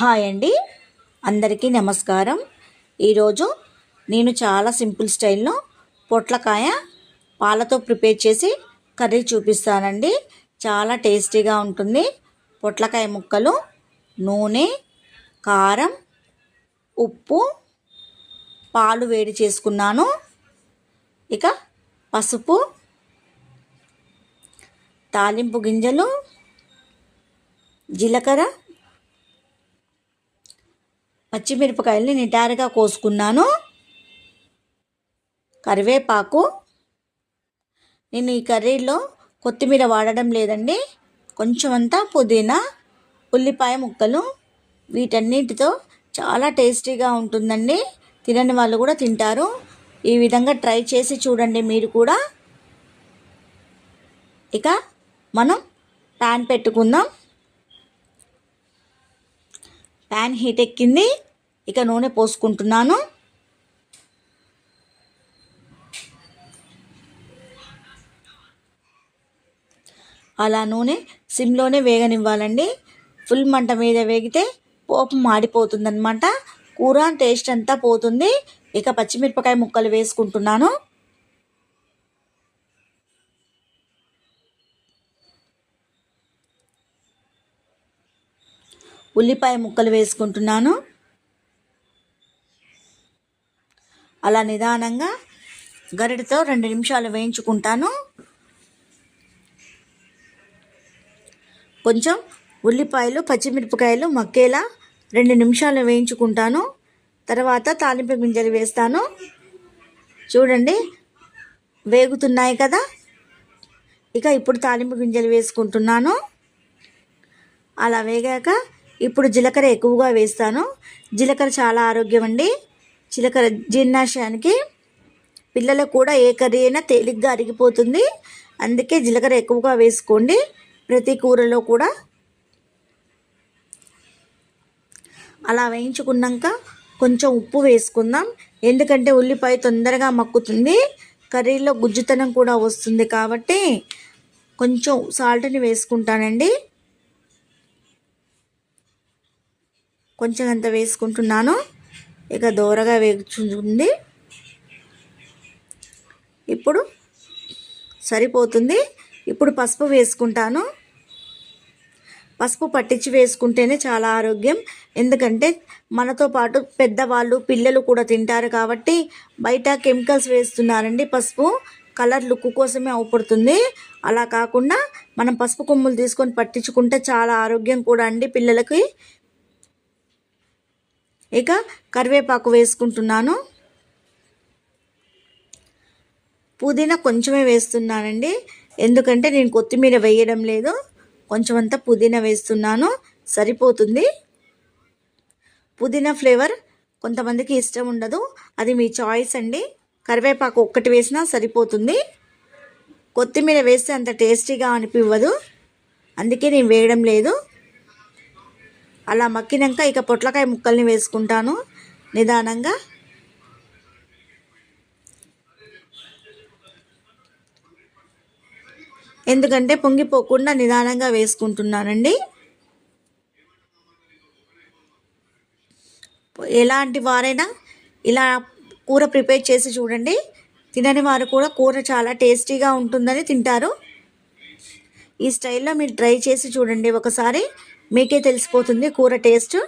Hi అండి. అందరికీ నమస్కారం. ఈరోజు నేను చాలా సింపుల్ స్టైల్లో పొట్లకాయ పాలతో ప్రిపేర్ చేసి కర్రీ చూపిస్తానండి. చాలా టేస్టీగా ఉంటుంది. పొట్లకాయ ముక్కలు నూనె కారం ఉప్పు పాలు వేడి చేసుకున్నాను. ఇక పసుపు తాలింపు గింజలు జీలకర్ర పచ్చిమిరపకాయల్ని నిటారుగా కోసుకున్నాను. కరివేపాకు. నేను ఈ కర్రీలో కొత్తిమీర వాడడం లేదండి. కొంచెం అంతా పుదీనా ఉల్లిపాయ ముక్కలు వీటన్నిటితో చాలా టేస్టీగా ఉంటుందండి. తినని వాళ్ళు కూడా తింటారు. ఈ విధంగా ట్రై చేసి చూడండి మీరు కూడా. ఇక మనం ప్యాన్ పెట్టుకుందాం. ప్యాన్ హీట్ ఎక్కింది. ఇక నూనె పోసుకుంటున్నాను. అలా నూనె సిమ్లోనే వేగనివ్వాలండి. ఫుల్ మంట మీద వేగితే పోపు మాడిపోతుందన్నమాట. కూర టేస్ట్ అంతా పోతుంది. ఇక పచ్చిమిరపకాయ ముక్కలు వేసుకుంటున్నాను. ఉల్లిపాయ ముక్కలు వేసుకుంటున్నాను. అలా నిదానంగా గరిటతో రెండు నిమిషాలు వేయించుకుంటాను. కొంచెం ఉల్లిపాయలు పచ్చిమిరపకాయలు మక్కేలా రెండు నిమిషాలు వేయించుకుంటాను. తర్వాత తాలింపు గింజలు వేస్తాను. చూడండి వేగుతున్నాయి కదా. ఇక ఇప్పుడు తాలింపు గింజలు వేసుకుంటున్నాను. అలా వేగాక ఇప్పుడు జీలకర్ర ఎక్కువగా వేస్తాను. జీలకర్ర చాలా ఆరోగ్యం అండి. జీలకర్ర జీర్ణాశయానికి పిల్లలకు కూడా ఏ కర్రీ అయినా తేలిగ్గా అరిగిపోతుంది. అందుకే జీలకర్ర ఎక్కువగా వేసుకోండి. ప్రతి కూరలో కూడా. అలా వేయించుకున్నాక కొంచెం ఉప్పు వేసుకుందాం. ఎందుకంటే ఉల్లిపాయ తొందరగా మక్కుతుంది. కర్రీలో గుజ్జుతనం కూడా వస్తుంది కాబట్టి కొంచెం సాల్ట్ని వేసుకుంటానండి. కొంచెం అంత వేసుకుంటున్నాను ఇక దోరగా వేగుచుంది ఇప్పుడు సరిపోతుంది. ఇప్పుడు పసుపు వేసుకుంటాను. పసుపు పట్టించి వేసుకుంటేనే చాలా ఆరోగ్యం. ఎందుకంటే మనతో పాటు పెద్దవాళ్ళు పిల్లలు కూడా తింటారు కాబట్టి బయట కెమికల్స్ వేస్తున్నారండి పసుపు. కలర్ లుక్ కోసమే అవపడుతుంది. అలా కాకుండా మనం పసుపు కొమ్ములు తీసుకొని పట్టించుకుంటే చాలా ఆరోగ్యం కూడా అండి పిల్లలకి. ఇక కరివేపాకు వేసుకుంటున్నాను. పుదీనా కొంచెమే వేస్తున్నానండి. ఎందుకంటే నేను కొత్తిమీర వేయడం లేదు. కొంచెం అంతా పుదీనా వేస్తున్నాను. సరిపోతుంది. పుదీనా ఫ్లేవర్ కొంతమందికి ఇష్టం ఉండదు. అది మీ చాయిస్ అండి. కరివేపాకు ఒక్కటి వేసినా సరిపోతుంది. కొత్తిమీర వేస్తే అంత టేస్టీగా అనిపివ్వదు. అందుకే నేను వేయడం లేదు. అలా మక్కినాక ఇక పొట్లకాయ ముక్కల్ని వేసుకుంటాను నిదానంగా. ఎందుకంటే పొంగిపోకుండా నిదానంగా వేసుకుంటున్నానండి. ఎలాంటి వారైనా ఇలా కూర ప్రిపేర్ చేసి చూడండి. తినని వారు కూడా కూర చాలా టేస్టీగా ఉంటుందని తింటారు. ఈ స్టైల్లో మీరు ట్రై చేసి చూడండి ఒకసారి. మీకే తెలిసిపోతుంది కూర టేస్ట్.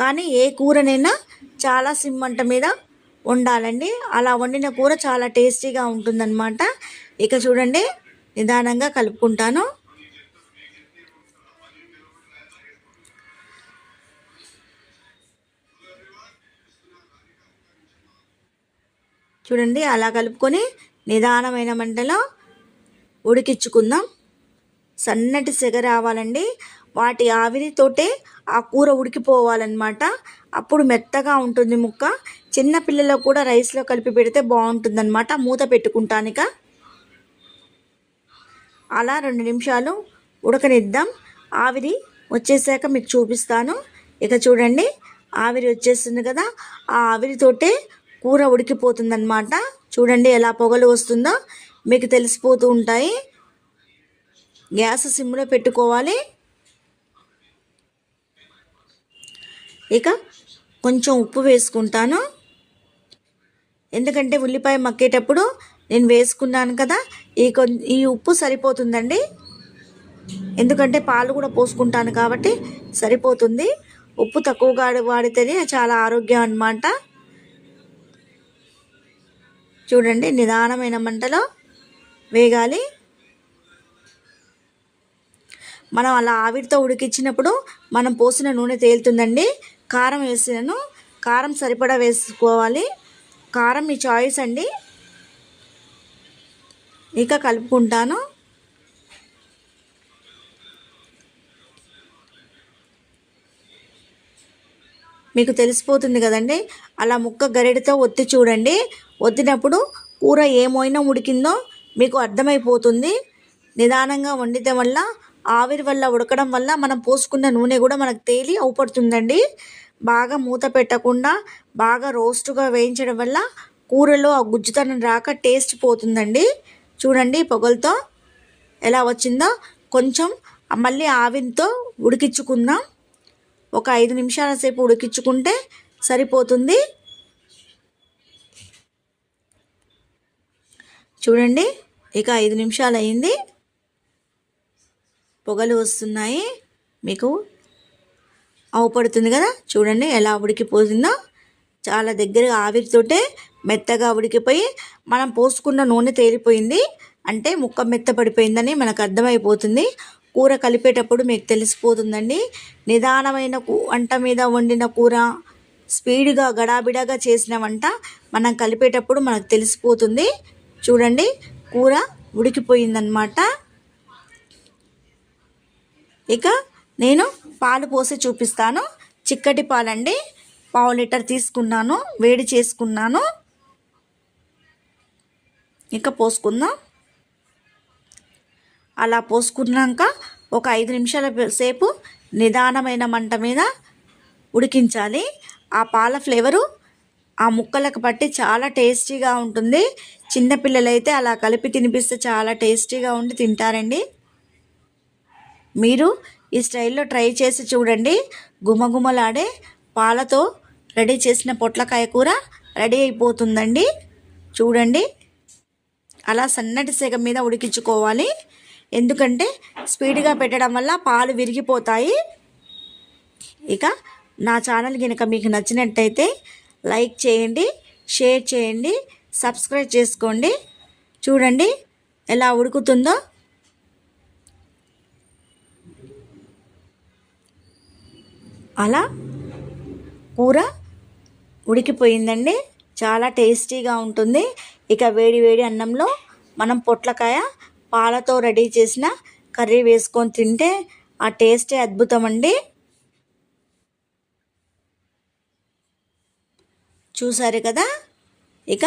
కానీ ఏ కూరనైనా చాలా సిమ్మంట మీద వండాలండి. అలా వండిన కూర చాలా టేస్టీగా ఉంటుందన్నమాట. ఇక చూడండి నిదానంగా కలుపుకుంటాను. చూడండి అలా కలుపుకొని నిదానమైన మంటలో ఉడికించుకుందాం. సన్నటి సెగ రావాలండి. వాటి ఆవిరితోటే ఆ కూర ఉడికిపోవాలన్నమాట. అప్పుడు మెత్తగా ఉంటుంది ముక్క. చిన్న పిల్లలకు కూడా రైస్లో కలిపి పెడితే బాగుంటుందన్నమాట మూత పెట్టుకుంటానిక. అలా రెండు నిమిషాలు ఉడకనిద్దాం. ఆవిరి వచ్చేసాక మీకు చూపిస్తాను. ఇక చూడండి ఆవిరి వచ్చేస్తుంది కదా. ఆ ఆవిరితోటే కూర ఉడికిపోతుందన్నమాట. చూడండి ఎలా పొగలు వస్తుందో. మీకు తెలిసిపోతూ ఉంటాయి. గ్యాస్ సిమ్లో పెట్టుకోవాలి. ఇక కొంచెం ఉప్పు వేసుకుంటాను. ఎందుకంటే ఉల్లిపాయ మక్కేటప్పుడు నేను వేసుకున్నాను కదా ఈ కొ ఈ ఉప్పు సరిపోతుందండి. ఎందుకంటే పాలు కూడా పోసుకుంటాను కాబట్టి సరిపోతుంది. ఉప్పు తక్కువగా వాడితేనే చాలా ఆరోగ్యం అన్నమాట. చూడండి నిదానమైన మంటలో వేగాలి. మనం అలా ఆవిరితో ఉడికించినప్పుడు మనం పోసిన నూనె తేలుతుందండి. కారం వేసాను. కారం సరిపడా వేసుకోవాలి. కారం మీ చాయిస్ అండి. ఇక కలుపుకుంటాను. మీకు తెలిసిపోతుంది కదండి? అలా ముక్క గరిటతో ఒత్తి చూడండి. ఒత్తినప్పుడు కూర ఏమైనా ఉడికిందో మీకు అర్థమైపోతుంది. నిదానంగా వండితే వల్ల ఆవిరి వల్ల ఉడకడం వల్ల మనం పోసుకున్న నూనె కూడా మనకు తేలి అవుపడుతుందండి. బాగా మూత పెట్టకుండా బాగా రోస్ట్గా వేయించడం వల్ల కూరలో ఆ గుజ్జుతనం రాక టేస్ట్ పోతుందండి. చూడండి పొగలతో ఎలా వచ్చిందో. కొంచెం మళ్ళీ ఆవిరితో ఉడికించుకుందాం. ఒక ఐదు నిమిషాల సేపు ఉడికించుకుంటే సరిపోతుంది. చూడండి ఇక ఐదు నిమిషాలు అయింది పొగలు వస్తున్నాయి. మీకు అవుపడుతుంది కదా? చూడండి ఎలా ఉడికిపోతుందో. చాలా దగ్గరగా ఆవిరితోటే మెత్తగా ఉడికిపోయి మనం పోసుకున్న నూనె తేలిపోయింది. అంటే ముక్క మెత్త పడిపోయిందని మనకు అర్థమైపోతుంది. కూర కలిపేటప్పుడు మీకు తెలిసిపోతుందండి. నిదానమైన వంట మీద వండిన కూర స్పీడ్గా గడాబిడాగా చేసిన వంట మనం కలిపేటప్పుడు మనకు తెలిసిపోతుంది. చూడండి కూర ఉడికిపోయిందనమాట ఇక నేను పాలు పోసి చూపిస్తాను. చిక్కటి పాలండి. పావు లీటర్ తీసుకున్నాను. వేడి చేసుకున్నాను. ఇక పోసుకుందాం. అలా పోసుకున్నాక ఒక ఐదు నిమిషాల సేపు నిదానమైన మంట మీద ఉడికించాలి. ఆ పాల ఫ్లేవరు ఆ ముక్కలకు పట్టి చాలా టేస్టీగా ఉంటుంది. చిన్నపిల్లలైతే అలా కలిపి తినిపిస్తే చాలా టేస్టీగా ఉండి తింటారండి. మీరు ఈ స్టైల్లో ట్రై చేసి చూడండి. గుమగుమలాడే పాలతో రెడీ చేసిన పొట్లకాయ కూర రెడీ అయిపోతుందండి. చూడండి. అలా సన్నటి సెగ మీద ఉడికించుకోవాలి. ఎందుకంటే స్పీడ్గా పెట్టడం వల్ల పాలు విరిగిపోతాయి. ఇక నా ఛానల్ కనుక మీకు నచ్చినట్టయితే లైక్ చేయండి షేర్ చేయండి సబ్స్క్రైబ్ చేసుకోండి. చూడండి ఎలా ఉడుకుతుందో. అలా కూర ఉడికిపోయిందండి. చాలా టేస్టీగా ఉంటుంది. ఇక వేడి వేడి అన్నంలో మనం పొట్లకాయ పాలతో రెడీ చేసిన కర్రీ వేసుకొని తింటే ఆ టేస్టే అద్భుతం అండి చూసారు కదా? ఇక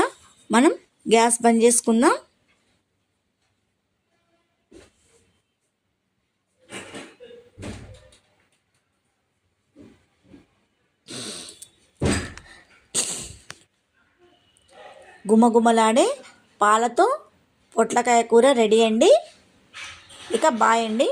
మనం గ్యాస్ బంద్ చేసుకుందాం. గుమగుమలాడే పాలతో పొట్లకాయ కూర రెడీ అండి. ఇక బాయ్ అండి.